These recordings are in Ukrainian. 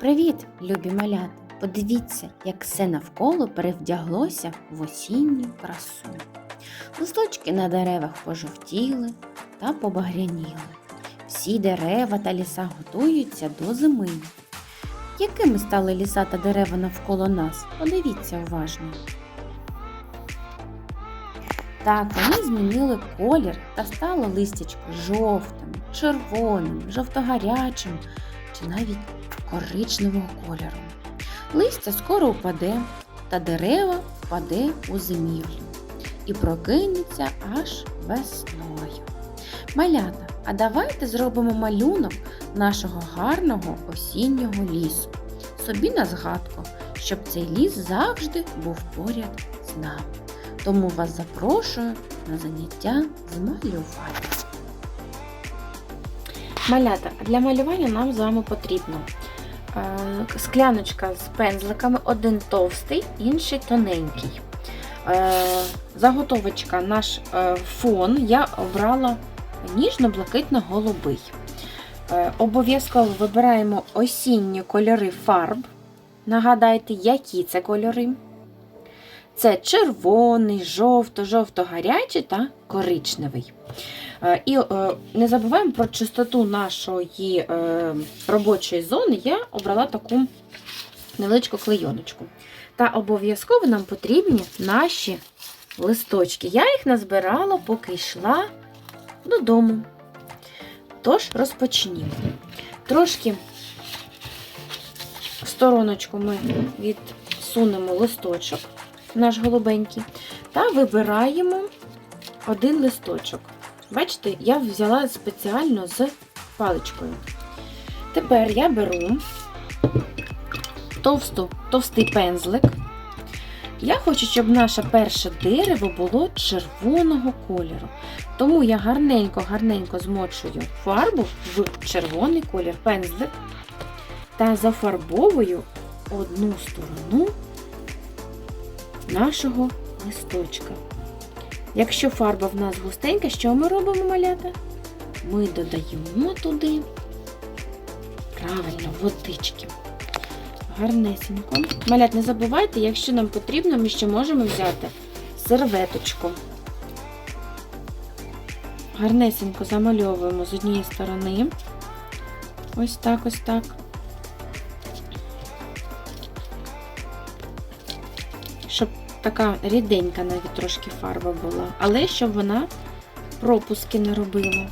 Привіт, любі малята! Подивіться, як все навколо перевдяглося в осінню красу. Листочки на деревах пожовтіли та побагряніли. Всі дерева та ліса готуються до зими. Якими стали ліса та дерева навколо нас? Подивіться уважно. Так, вони змінили колір та стало листячко жовтим, червоним, жовтогарячим чи навіть коричневого кольору. Листя скоро впаде, та дерева впаде у зимівлю і прокинеться аж весною. Малята, а давайте зробимо малюнок нашого гарного осіннього лісу. Собі на згадку, щоб цей ліс завжди був поряд з нами. Тому вас запрошую на заняття з малювання. Малята, для малювання нам з вами потрібно скляночка з пензликами, один товстий, інший тоненький. Е, Заготовочка, наш е, фон я обрала ніжно-блакитно-голубий. Е, Обов'язково вибираємо осінні кольори фарб. Нагадайте, які це кольори. Це червоний, жовто, жовто-гарячий та коричневий. Е, І е, не забуваємо про чистоту нашої е, робочої зони. Я обрала таку невеличку клейоночку. Та обов'язково нам потрібні наші листочки. Я їх назбирала, поки йшла додому. Тож розпочнімо. Трошки в стороночку ми відсунемо листочок, наш голубенький, та вибираємо один листочок. Бачите, я взяла спеціально з паличкою. Тепер я беру товсту, товстий пензлик. Я хочу, щоб наше перше дерево було червоного кольору. Тому я гарненько-гарненько змочую фарбу в червоний колір пензлик та зафарбовую одну сторону нашого листочка. Якщо фарба в нас густенька, що ми робимо малята? Ми додаємо туди правильно водички. Гарнесенько. Малят, не забувайте, якщо нам потрібно, ми ще можемо взяти серветочку. Гарнесенько замальовуємо з однієї сторони. Ось так, ось так. Щоб така ріденька навіть трошки фарба була, але щоб вона пропуски не робила.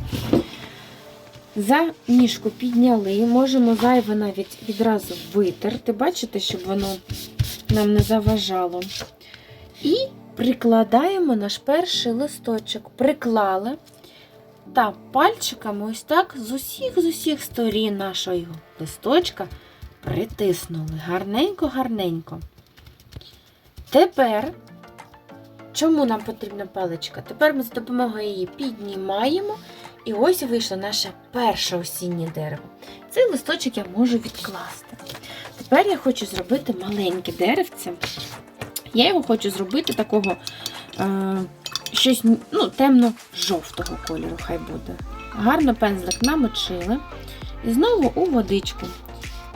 За ніжку підняли, можемо зайве навіть відразу витерти. Бачите, щоб воно нам не заважало. І прикладаємо наш перший листочок. Приклали та пальчиками ось так з усіх з усіх сторін нашого листочка притиснули. Гарненько-гарненько. Тепер, чому нам потрібна паличка? Тепер ми з допомогою її піднімаємо. І ось вийшло наше перше осіннє дерево. Цей листочок я можу відкласти. Тепер я хочу зробити маленьке деревце. Я його хочу зробити такого е, щось ну, темно-жовтого кольору, хай буде. Гарно пензлик намочили. І знову у водичку.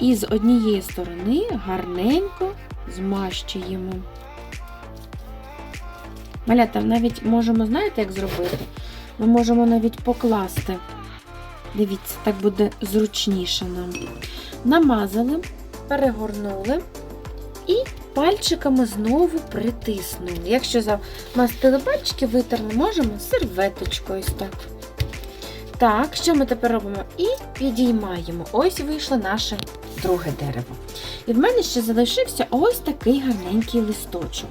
І з однієї сторони гарненько змащуємо. Малята, навіть можемо, знаєте, як зробити? Ми можемо навіть покласти. Дивіться, так буде зручніше нам. Намазали, перегорнули і пальчиками знову притиснули. Якщо замастили пальчики, витерли, можемо серветочкою ось так. Так, що ми тепер робимо? І підіймаємо. Ось вийшло наше друге дерево. І в мене ще залишився ось такий гарненький листочок.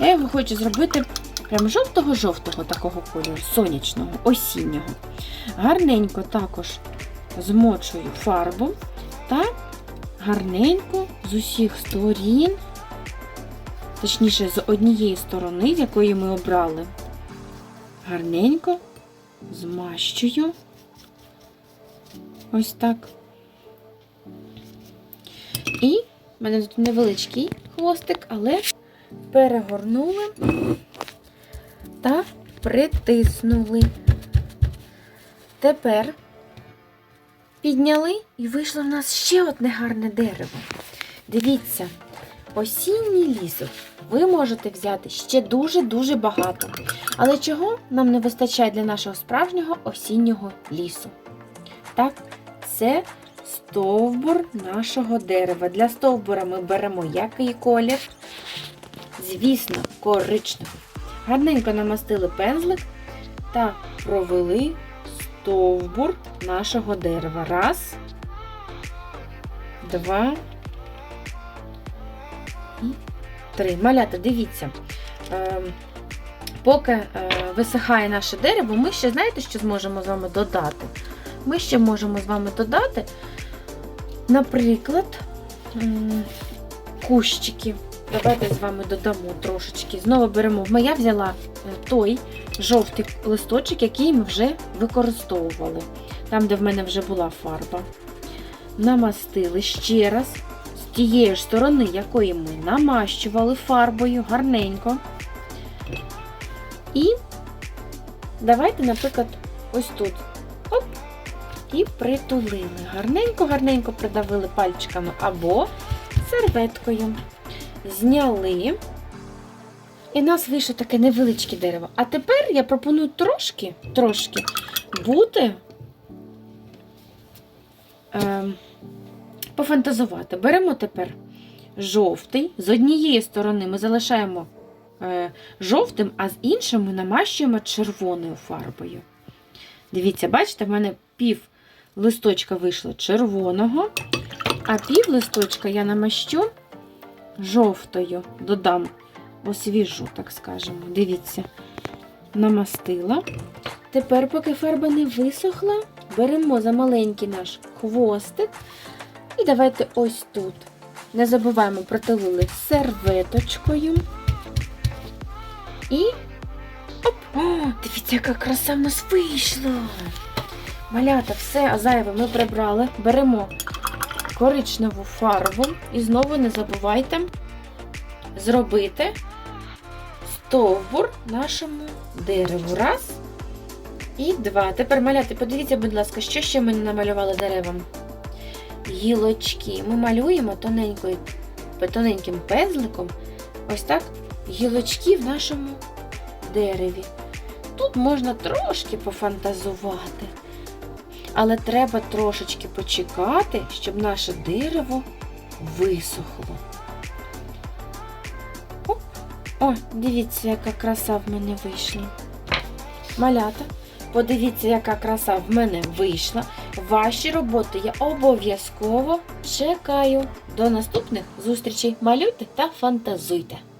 Я його хочу зробити прям жовтого-жовтого такого кольору, сонячного, осіннього. Гарненько також змочую фарбу та гарненько з усіх сторін, точніше, з однієї сторони, з якої ми обрали, гарненько змащую. Ось так. І в мене тут невеличкий хвостик, але перегорнули та притиснули. Тепер Підняли і вийшло в нас ще одне гарне дерево. Дивіться, осінній лісок ви можете взяти ще дуже-дуже багато. Але чого нам не вистачає для нашого справжнього осіннього лісу? Так, це стовбур нашого дерева. Для стовбура ми беремо який колір? Звісно, коричневий. Гарненько намастили пензлик та провели стовбур нашого дерева. Раз, два і три. Малята, дивіться. Ем, Поки е, висихає наше дерево, ми ще знаєте, що зможемо з вами додати? Ми ще можемо з вами додати, наприклад, кущики. Давайте з вами додамо трошечки. Знову беремо. Я взяла е, той жовтий листочок, який ми вже використовували. Там, де в мене вже була фарба. Намастили ще раз з тієї ж сторони, якої ми намащували фарбою, гарненько. І давайте, наприклад, ось тут. І притулили. Гарненько-гарненько придавили пальчиками або серветкою. Зняли. І в нас вийшло таке невеличке дерево. А тепер я пропоную трошки, трошки бути. Е, пофантазувати. Беремо тепер жовтий. З однієї сторони ми залишаємо е, жовтим, а з іншої ми намащуємо червоною фарбою. Дивіться, бачите, в мене пів листочка вийшло червоного, а пів листочка я намащу жовтою, додам освіжу, так скажемо. Дивіться, намастила. Тепер, поки фарба не висохла, беремо за маленький наш хвостик. І давайте ось тут. Не забуваємо, протилили серветочкою. І оп! О, дивіться, яка краса в нас вийшла. Малята, все, зайве ми прибрали. Беремо коричневу фарбу і знову не забувайте зробити стовбур нашому дереву. Раз і два. Тепер маляти, подивіться, будь ласка, що ще ми не намалювали деревам? Гілочки. Ми малюємо тоненькою, тоненьким пензликом ось так гілочки в нашому дереві. Тут можна трошки пофантазувати, але треба трошечки почекати, щоб наше дерево висохло. Оп. О, дивіться, яка краса в мене вийшла. Малята, подивіться, яка краса в мене вийшла. Ваші роботи я обов'язково чекаю. До наступних зустрічей. Малюйте та фантазуйте!